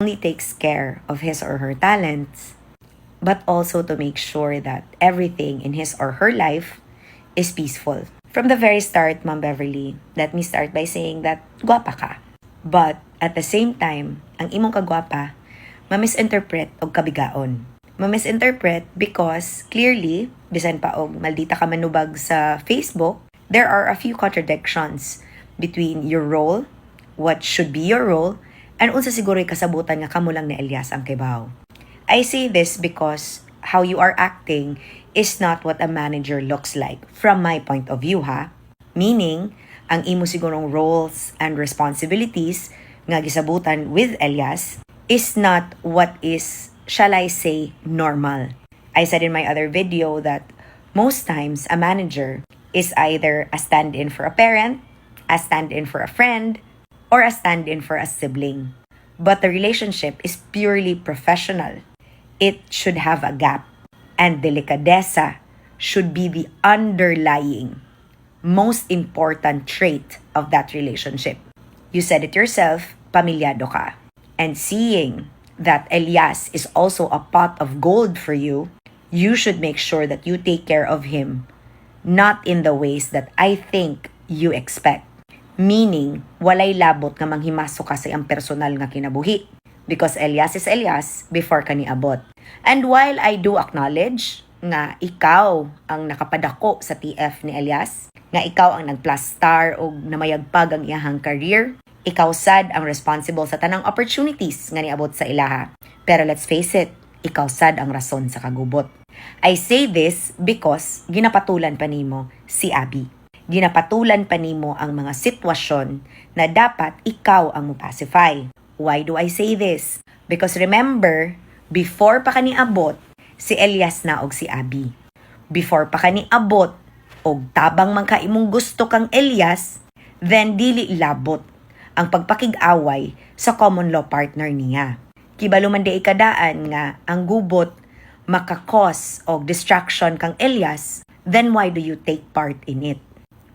only takes care of his or her talents, but also to make sure that everything in his or her life is peaceful. From the very start, Ma'am Beverly, let me start by saying that gwapa ka. But at the same time, ang imong kagwapa, ma-misinterpret og kabigaon. Ma-misinterpret because clearly, bisan pa og maldita ka manubag sa Facebook, there are a few contradictions between your role, what should be your role, and unsa siguro kasabutan nga kamo lang ni Elias ang kibaw. I say this because how you are acting is not what a manager looks like from my point of view ha. Meaning, ang imo sigurong roles and responsibilities nga gisabutan with Elias is not what is, shall I say, normal. I said in my other video that most times a manager is either a stand-in for a parent, a stand-in for a friend, or a stand-in for a sibling. But the relationship is purely professional. It should have a gap. And delicadeza should be the underlying, most important trait of that relationship. You said it yourself, pamilyado ka. And seeing that Elias is also a pot of gold for you, you should make sure that you take care of him, not in the ways that I think you expect. Meaning, walay labot nga manghimaso ka sa iyang personal nga kinabuhi. Because Elias is Elias before ka niabot. And while I do acknowledge nga ikaw ang nakapadako sa TF ni Elias, nga ikaw ang nag-plus star o namayagpag ang iyahang career, ikaw sad ang responsible sa tanang opportunities nga niabot sa ilaha. Pero let's face it, ikaw sad ang rason sa kagubot. I say this because ginapatulan pa nimo si Abby. Ginapatulan pa nimo ang mga sitwasyon na dapat ikaw ang mo-pacify. Why do I say this? Because remember, before pa kani abot, si Elias na og si Abby. Before pa kani abot, og tabang man ka imong gusto kang Elias, then dili labot ang pagpakig-away sa common law partner niya. Kibalo man di ikadaan nga ang gubot makakos og distraction kang Elias, then why do you take part in it?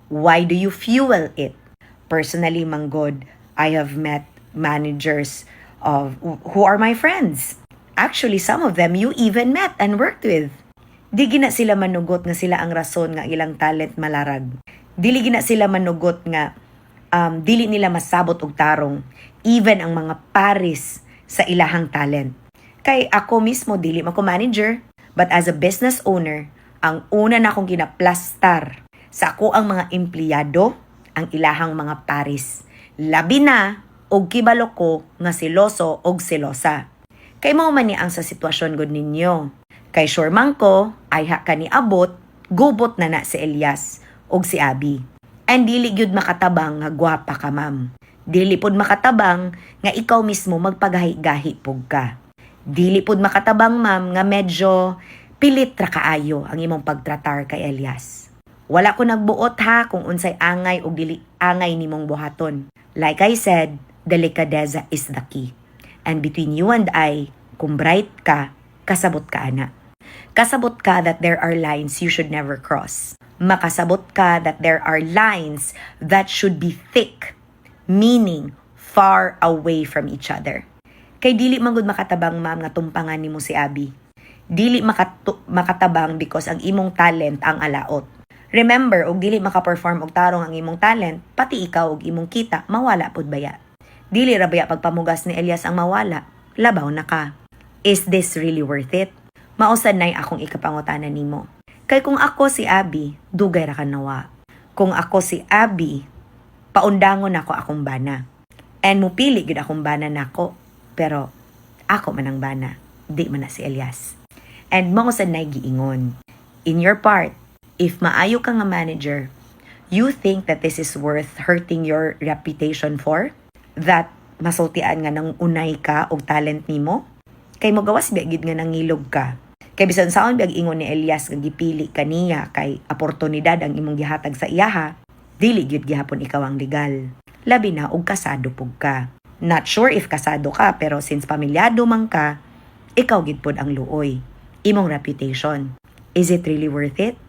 Why do you fuel it? Personally, Manggod, I have met managers of who are my friends. Actually, some of them you even met and worked with. Di gina sila manugot nga sila ang rason nga ilang talent malarag. Dili gina sila manugot nga um, dili nila masabot og tarong even ang mga paris sa ilahang talent. Kay ako mismo dili man ko manager, but as a business owner, ang una na akong ginaplastar sa ako ang mga empleyado, ang ilahang mga paris. Labi na og kibalo ko nga siloso og silosa. Kay mao man ni ang sa sitwasyon gud ninyo. Kay sure man ko ay ha kani abot gubot na na si Elias og si Abby. And dili gyud makatabang nga gwapa ka ma'am. Dili pod makatabang nga ikaw mismo magpagahi-gahi pug ka. Dili pod makatabang ma'am nga medyo pilit ra kaayo ang imong pagtratar kay Elias. Wala ko nagbuot ha kung unsay angay o dili angay nimong buhaton. Like I said, delicadeza is the key. And between you and I, kung bright ka, kasabot ka ana. Kasabot ka that there are lines you should never cross. Makasabot ka that there are lines that should be thick, meaning far away from each other. Kay dili man gud makatabang ma'am nga tumpangan nimo si Abby. Dili makatu- makatabang because ang imong talent ang alaot. Remember, og dili maka-perform og tarong ang imong talent, pati ikaw og imong kita mawala pud baya. Dili ra baya pagpamugas ni Elias ang mawala, labaw na ka. Is this really worth it? Mausad nay akong ikapangutanan nimo. Kay kung ako si Abby, dugay ra ka nawa. Kung ako si Abby, paundangon ako akong bana. And mupili gid akong bana nako. Pero ako man ang bana, di man na si Elias. And mausad nay giingon. In your part, if maayo ka nga manager, you think that this is worth hurting your reputation for? That masultian nga nang unay ka og talent nimo? Kay mo gawas biagid nga nangilog ka. Kay bisan saon biag ingon ni Elias nga gipili kaniya kay oportunidad ang imong gihatag sa iyaha, dili gyud gihapon ikaw ang legal. Labi na og kasado pug ka. Not sure if kasado ka pero since pamilyado man ka, ikaw gid pod ang luoy. Imong reputation. Is it really worth it?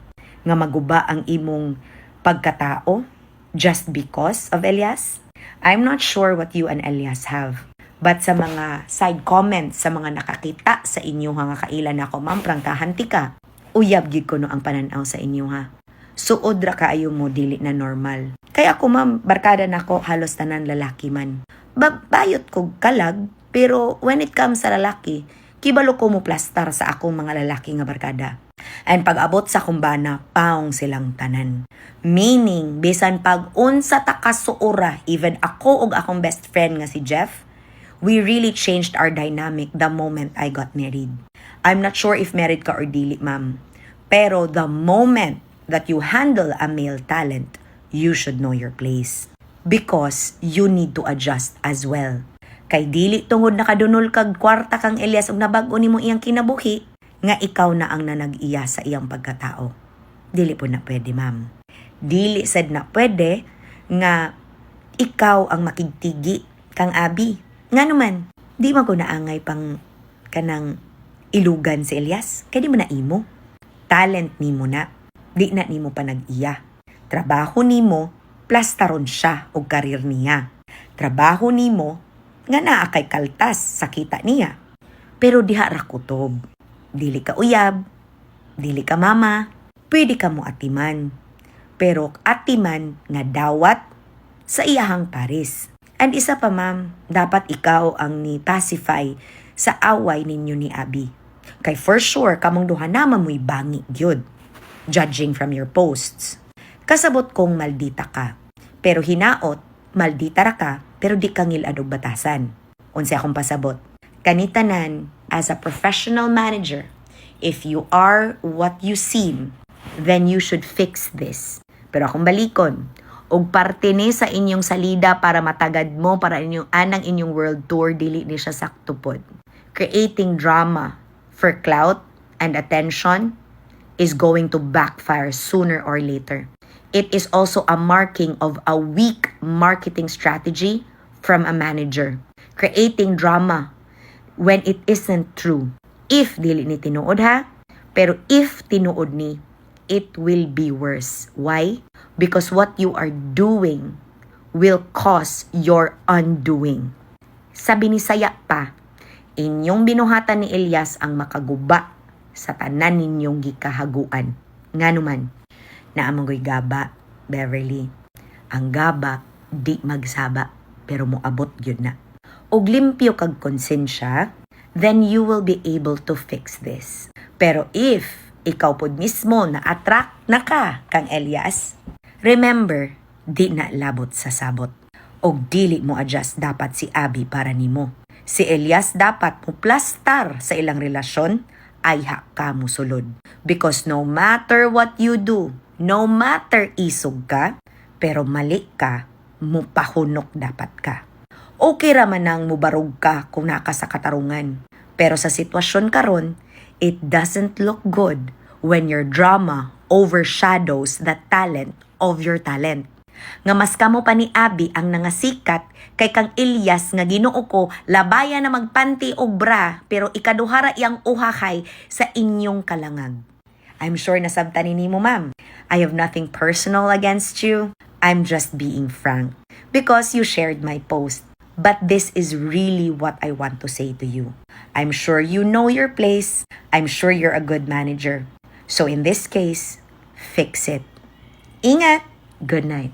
Nga maguba ang imong pagkatao just because of Elias? I'm not sure what you and Elias have. But sa mga side comments, sa mga nakakita sa inyo nga kailan ako, ma'am, prangkahan ti. Uyab gid ko no ang pananaw sa inyo ha. Suod ra kaayo mo dili na normal. Kaya ako ma'am, barkada nako halos tanan lalaki man. Babayot ko kalag, pero when it comes sa lalaki, kibalo ko mo plastar sa akong mga lalaki nga barkada. And pag abot sa kumbana, paong silang tanan. Meaning, bisan pag unsa ta kasuura, even ako og akong best friend nga si Jeff, we really changed our dynamic the moment I got married. I'm not sure if married ka or dili, ma'am. Pero the moment that you handle a male talent, you should know your place. Because you need to adjust as well. Kay dili tungod nakadunol kag kwarta kang Elias og nabag-o nimo iyang kinabuhi, nga ikaw na ang nanag-iya sa iyang pagkatao. Dili po na pwede, ma'am. Dili sad na pwede nga ikaw ang makigtigi kang abi. Nga naman, di man ko naangay pang kanang ilugan si Elias. Kaya di mo na imo. Talent nimo na. Di na nimo pa nag-iya. Trabaho nimo, plastaron siya o karir niya. Trabaho nimo, nga naa kay kaltas sa kita niya. Pero diha ra kutob. Dili ka uyab, dili ka mama, pwede ka mo atiman. Pero atiman nga dawat sa iyahang paris. And isa pa ma'am, dapat ikaw ang ni pacify sa away ninyo ni Abi. Kay for sure, kamong duha naman mo'y bangi gyud. Judging from your posts. Kasabot kong maldita ka. Pero hinaot, maldita ra ka, pero di kangil adog batasan. Unsa akong pasabot. Kanitanan, as a professional manager, if you are what you seem, then you should fix this. Pero akong balikon, og parte ni sa inyong salida para matagad mo para inyong anang inyong world tour dili ni siya saktupod. Creating drama for clout and attention is going to backfire sooner or later. It is also a marking of a weak marketing strategy from a manager. Creating drama when it isn't true. If dili ni tinuod ha, pero if tinuod ni, it will be worse. Why? Because what you are doing will cause your undoing. Sabi ni Saya pa, inyong binuhatan ni Elias ang makaguba sa tanan ninyong gikahaguan. Nga naman, naamangoy gaba, Beverly. Ang gaba, di magsaba, pero moabot yun na. Og limpyo kag konsensya, then you will be able to fix this. Pero if ikaw pod mismo na attract na ka kang Elias, remember, di na labot sa sabot. Og dili mo adjust dapat si Abby para nimo. Si Elias dapat mo plastar sa ilang relasyon ay ka mo sulod. Because no matter what you do, no matter isog ka, pero mali ka, mupahunok dapat ka. Okay raman nang mubarog ka kung naka sa katarungan. Pero sa sitwasyon karon, it doesn't look good when your drama overshadows the talent of your talent. Nga mas kamo pa ni Abby ang nangasikat kay kang Ilyas nga Ginoo ko labaya na magpanti og bra pero ikaduhara iyang uhahay sa inyong kalangag. I'm sure nasabtan ni mo ma'am. I have nothing personal against you. I'm just being frank because you shared my post. But this is really what I want to say to you. I'm sure you know your place. I'm sure you're a good manager. So in this case, fix it. Ingat! Good night.